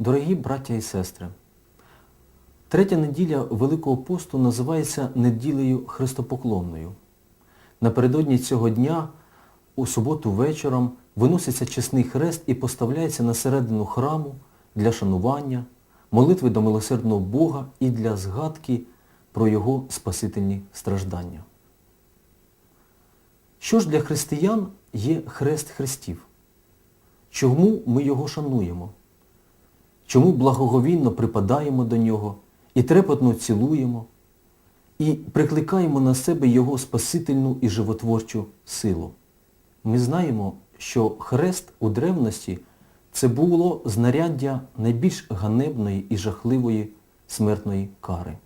Дорогі браття і сестри, третя неділя Великого посту називається неділею Христопоклонною. Напередодні цього дня, у суботу вечором, виноситься чесний хрест і поставляється на середину храму для шанування, молитви до милосердного Бога і для згадки про Його спасительні страждання. Що ж для християн є хрест хрестів? Чому ми його шануємо? Чому благоговінно припадаємо до нього і трепетно цілуємо, і прикликаємо на себе Його спасительну і животворчу силу? Ми знаємо, що хрест у древності це було знаряддя найбільш ганебної і жахливої смертної кари.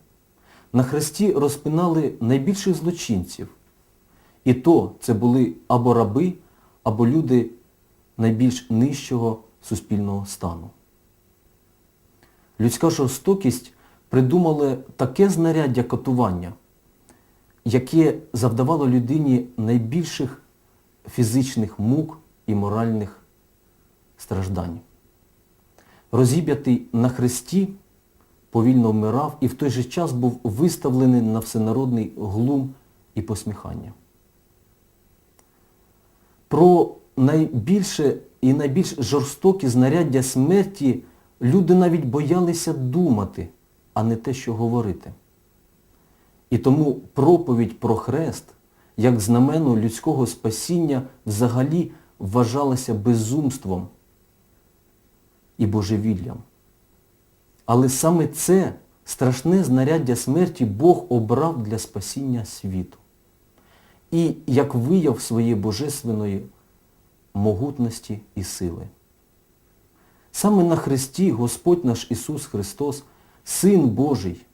На хресті розпинали найбільших злочинців. І то це були або раби, або люди найбільш нижчого суспільного стану. Людська жорстокість придумала таке знаряддя катування, яке завдавало людині найбільших фізичних мук і моральних страждань. Розіб'ятий на хресті повільно вмирав і в той же час був виставлений на всенародний глум і посміхання. Про найбільше і найбільш жорстокі знаряддя смерті люди навіть боялися думати, а не те, що говорити. І тому проповідь про хрест, як знамену людського спасіння, взагалі вважалася безумством і божевіллям. Але саме це страшне знаряддя смерті Бог обрав для спасіння світу. І як вияв своєї божественної могутності і сили. Саме на Христі Господь наш Ісус Христос, Син Божий,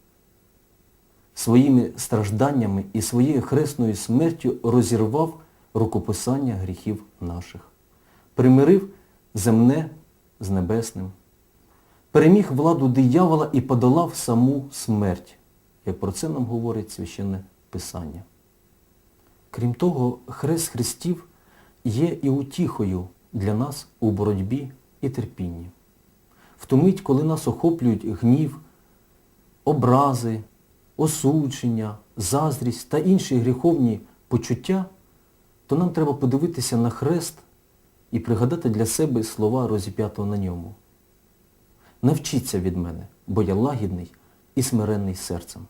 своїми стражданнями і своєю хресною смертю розірвав рукописання гріхів наших, примирив земне з небесним, переміг владу диявола і подолав саму смерть, як про це нам говорить Священне Писання. Крім того, хрест Христів є і утіхою для нас у боротьбі і терпінні. В ту мить, коли нас охоплюють гнів, образи, осудження, заздрість та інші гріховні почуття, то нам треба подивитися на хрест і пригадати для себе слова розіп'ятого на ньому. Навчіться від мене, бо я лагідний і смиренний серцем.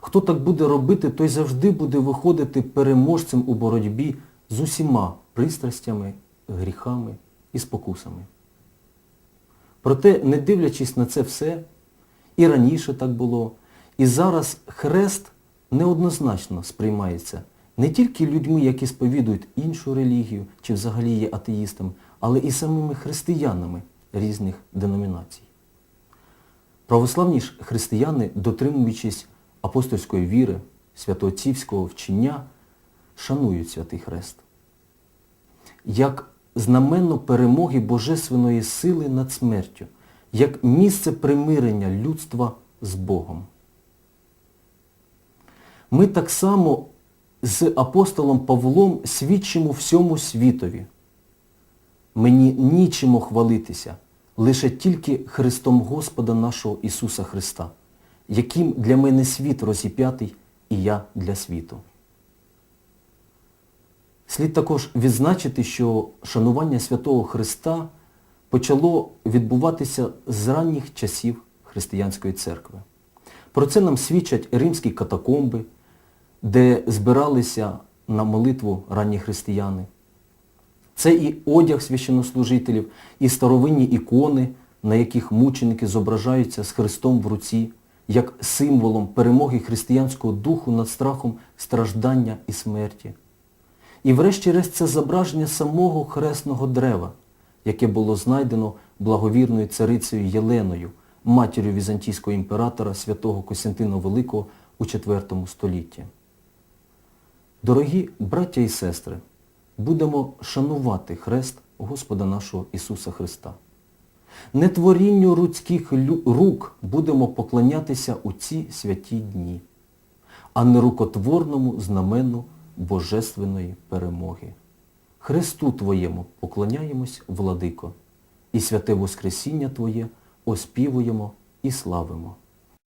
Хто так буде робити, той завжди буде виходити переможцем у боротьбі з усіма пристрастями, гріхами і спокусами. Проте, не дивлячись на це все, і раніше так було, і зараз хрест неоднозначно сприймається не тільки людьми, які сповідують іншу релігію чи взагалі є атеїстами, але і самими християнами різних деномінацій. Православні ж християни, дотримуючись апостольської віри, святоотцівського вчення, шанують Святий Хрест. Як знаменно перемоги Божественної сили над смертю, як місце примирення людства з Богом. Ми так само з апостолом Павлом свідчимо всьому світові. Мені нічимо хвалитися, лише тільки Христом Господа нашого Ісуса Христа, яким для мене світ розіп'ятий і я для світу. Слід також відзначити, що шанування Святого Христа почало відбуватися з ранніх часів Християнської церкви. Про це нам свідчать римські катакомби, де збиралися на молитву ранні християни. Це і одяг священнослужителів, і старовинні ікони, на яких мученики зображаються з Христом в руці, як символом перемоги християнського духу над страхом страждання і смерті. І врешті-решт це зображення самого хресного дерева, яке було знайдено благовірною царицею Єленою, матір'ю візантійського імператора святого Костянтина Великого у IV столітті. Дорогі браття і сестри, будемо шанувати хрест Господа нашого Ісуса Христа. Не творінню людських рук будемо поклонятися у ці святі дні, а не рукотворному знамену Божественної перемоги. Христу Твоєму поклоняємось, владико, і святе Воскресіння Твоє оспівуємо і славимо.